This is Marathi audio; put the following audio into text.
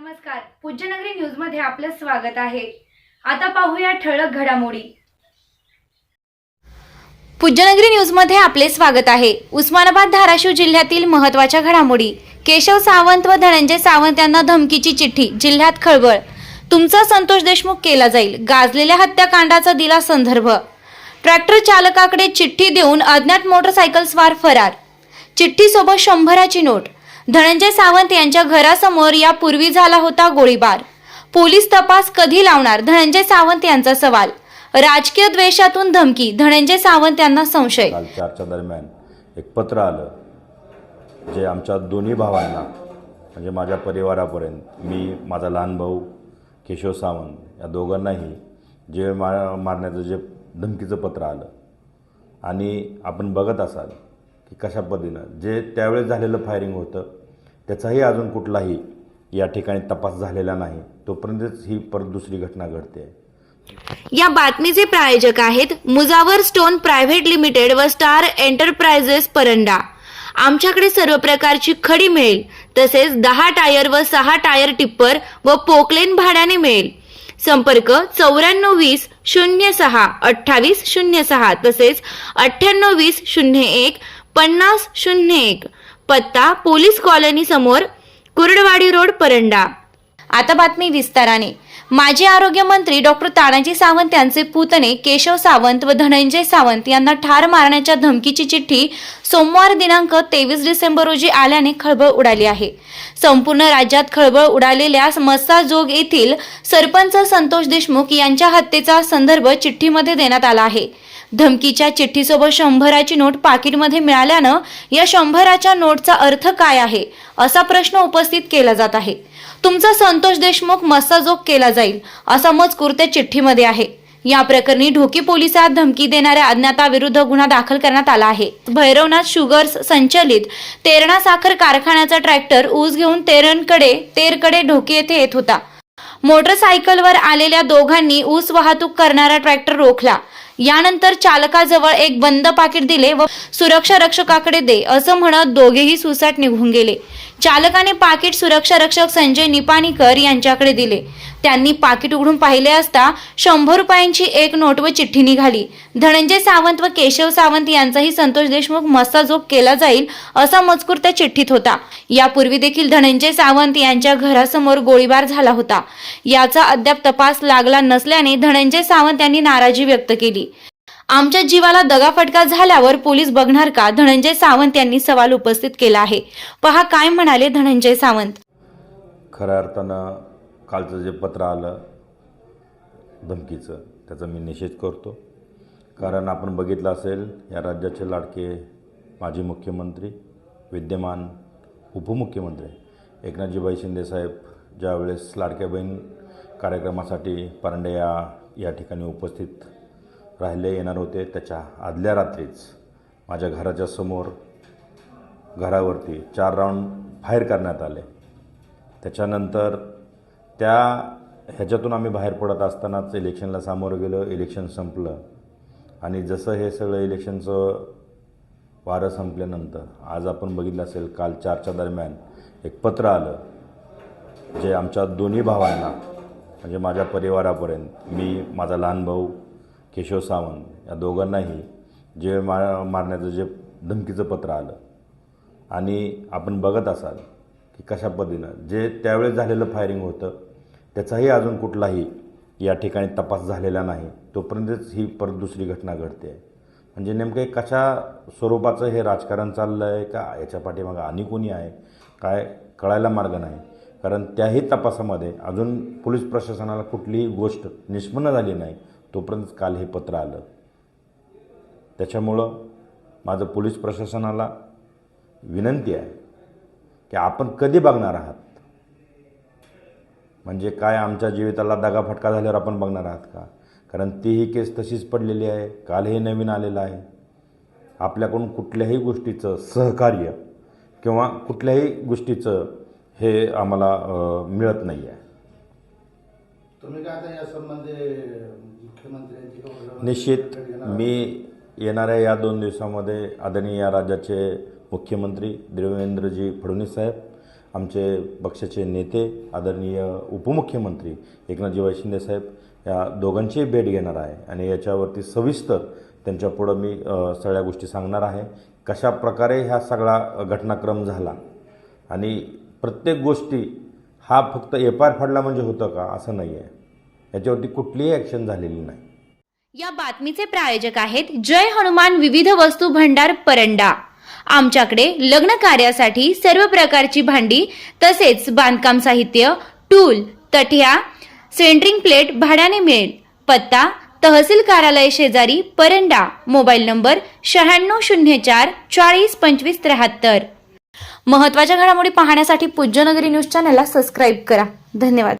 नमस्कार. पूज्यनगरी न्यूजमध्ये आपलं स्वागत आहे. आता पाहूया ठळक घडामोडी. पूज्यनगरी न्यूजमध्ये आपले स्वागत आहे. उस्मानाबाद धाराशिव जिल्ह्यातील महत्त्वाच्या घडामोडी. केशव सावंत व धनंजय सावंत यांना धमकीची चिठ्ठी जिल्ह्यात खळबळ. तुमचा संतोष देशमुख केला जाईल. गाजलेल्या हत्याकांडाचा दिला संदर्भ. ट्रॅक्टर चालकाकडे चिठ्ठी देऊन अज्ञात मोटरसायकल स्वार फरार. चिठ्ठीसोबत शंभराची नोट. धनंजय सावंत यांच्या घरासमोर यापूर्वी झाला होता गोळीबार. पोलीस तपास कधी लावणार? धनंजय सावंत यांचा सवाल. राजकीय द्वेषातून धमकी. धनंजय सावंत यांना संशय. काल चारच्या दरम्यान एक पत्र आलं जे आमच्या दोन्ही भावांना म्हणजे माझ्या परिवारापर्यंत मी माझा लहान भाऊ केशव सावंत या दोघांनाही जे मा मारण्याचं जे धमकीचं पत्र आलं आणि आपण बघत असाल की कशा पद्धतीनं? जे त्यावेळेस झालेलं फायरिंग होतं त्याचाही अजून कुठलाही या ठिकाणी तपास झालेला नाही. तोपर्यंतच ही परत दुसरी घटना घडते. या बातमीचे प्रायोजक आहेत मुजावर स्टोन प्रायव्हेट लिमिटेड व स्टार एंटरप्राइजेस परंडा. आमच्याकडे सर्व प्रकारची खडी मिळेल तसेच दहा टायर व सहा टायर टिप्पर व पोकलेन भाड्याने मिळेल. संपर्क चौऱ्याण्णव वीस शून्य सहा अठ्ठावीस शून्य सहा तसेच अठ्ठ्याण्णव वीस शून्य एक पन्नास शून्य एक. पत्ता पोलीस कॉलनी समोर कुर्डवाडी रोड परंडा. आता बातमी विस्ताराने. माजी आरोग्य मंत्री डॉक्टर तानाजी सावंत यांचे पुतणे केशव सावंत व धनंजय सावंत यांना ठार मारण्याच्या धमकीची चिठ्ठी सोमवार दिनांक तेवीस डिसेंबर रोजी आल्याने खळबळ उडाली आहे. संपूर्ण राज्यात खळबळ उडालेल्या मस्साजोग येथील सरपंच संतोष देशमुख यांच्या हत्येचा संदर्भ चिठ्ठीमध्ये देण्यात आला आहे. धमकीच्या चिठ्ठीसोबत शंभराची नोट पाकिटमध्ये मिळाल्यानं या शंभराच्या नोटचा अर्थ काय आहे असा प्रश्न उपस्थित केला जात आहे. तुमचा संतोष देशमुख मस्साजोग केला जाईल असा मजकूर त्या चिठ्ठीमध्ये आहे. या प्रकरणी ढोकी पोलिसात धमकी देणाऱ्या अज्ञाताविरुद्ध गुन्हा दाखल करण्यात आला आहे. भैरवनाथ शुगर्स संचलित तेरणा साखर कारखान्याचा ट्रॅक्टर ऊस घेऊन तेरणकडे तेरकडे ढोकी येथे येत होता. मोटरसायकलवर आलेल्या दोघांनी ऊस वाहतूक करणारा ट्रॅक्टर रोखला. यानंतर चालकाजवळ एक बंद पाकिट दिले व सुरक्षा रक्षकाकडे दे असं म्हणत दोघेही सुसाट निघून गेले. चालकाने पाकिट सुरक्षा रक्षक संजय निपाणीकर यांच्याकडे दिले. त्यांनी पाकिट उघडून पाहिले असता शंभर रुपयांची एक नोट व चिठ्ठी निघाली. धनंजय सावंत व केशव सावंत यांचाही संतोष देशमुख मस्ताजोग केला जाईल असा मजकूर त्या चिठ्ठीत होता. यापूर्वी देखील धनंजय सावंत यांच्या घरासमोर गोळीबार झाला होता. याचा अद्याप तपास लागला नसल्याने धनंजय सावंत यांनी नाराजी व्यक्त केली. आमच्या जीवाला दगाफटका झाल्यावर पोलीस बघणार का? धनंजय सावंत यांनी सवाल उपस्थित केला आहे. पहा काय म्हणाले धनंजय सावंत. खऱ्या अर्थानं कालचं जे पत्र आलं धमकीचं त्याचा मी निषेध करतो. कारण आपण बघितलं असेल या राज्याचे लाडके माजी मुख्यमंत्री विद्यमान उपमुख्यमंत्री एकनाथजीबाई शिंदेसाहेब ज्यावेळेस लाडक्या बहीण कार्यक्रमासाठी परांडे या या ठिकाणी उपस्थित राहिले येणार होते त्याच्या आदल्या रात्रीच. माझ्या घराच्या समोर घरावरती चार राऊंड फायर करण्यात आले. त्याच्यानंतर त्या ह्याच्यातून आम्ही बाहेर पडत असतानाच इलेक्शनला सामोरं गेलो इलेक्शन संपलं. आणि जसं हे सगळं इलेक्शनचं वारं संपल्यानंतर आज आपण बघितलं असेल काल चारच्या दरम्यान एक पत्र आलं जे आमच्या दोन्ही भावांना म्हणजे माझ्या परिवारापर्यंत मी माझा लहान भाऊ केशव सावंत या दोघांनाही जे मा मारण्याचं जे धमकीचं पत्र आलं. आणि आपण बघत असाल की कशा पद्धतीनं जे त्यावेळेस झालेलं फायरिंग होतं त्याचाही अजून कुठलाही या ठिकाणी तपास झालेला नाही. तोपर्यंतच ही परत दुसरी घटना घडते. आहे म्हणजे नेमकं कशा स्वरूपाचं हे राजकारण चाललं आहे का याच्या पाठीमागं आणि कोणी आहे? काय कळायला मार्ग नाही. कारण त्याही तपासामध्ये अजून पोलीस प्रशासनाला कुठलीही गोष्ट निष्पन्न झाली नाही. तोपर्यंत काल हे पत्र आलं. त्याच्यामुळं माझं पोलीस प्रशासनाला विनंती आहे की आपण कधी बघणार आहात? म्हणजे काय आमच्या जीविताला दगाफटका झाल्यावर आपण बघणार आहात का? कारण ती ही केस तशीच पडलेली आहे काल हे नवीन आलेलं आहे. आपल्याकडून कुठल्याही गोष्टीचं सहकार्य किंवा कुठल्याही गोष्टीचं हे आम्हाला मिळत नाही आहे तुम्ही काय आता या निश्चित मी येणाऱ्या या दोन दिवसामध्ये आदरणीय या राज्याचे मुख्यमंत्री देवेंद्रजी फडणवीस साहेब आमचे पक्षाचे नेते आदरणीय उपमुख्यमंत्री एकनाथजीवाई शिंदेसाहेब या दोघांचीही भेट घेणार आहे आणि याच्यावरती सविस्तर त्यांच्यापुढं मी सगळ्या गोष्टी सांगणार आहे. कशा प्रकारे ह्या सगळा घटनाक्रम झाला आणि प्रत्येक गोष्टी हा फक्त एफ आय आर फाडला म्हणजे होतं का असं नाही आहे याच्यावरती कुठलीही ॲक्शन झालेली नाही. या बातमीचे प्रायोजक आहेत जय हनुमान विविध वस्तू भंडार परंडा. आमच्याकडे लग्न कार्यासाठी सर्व प्रकारची भांडी तसेच बांधकाम साहित्य टूल तठ्या सेंटरिंग प्लेट भाड्याने मिळेल. पत्ता तहसील कार्यालय शेजारी परंडा मोबाईल नंबर शहाण्णव शून्य चार चाळीस पंचवीस त्र्याहत्तर. महत्त्वाच्या घडामोडी पाहण्यासाठी पूज्यनगरी न्यूज चॅनलला सबस्क्राईब करा. धन्यवाद.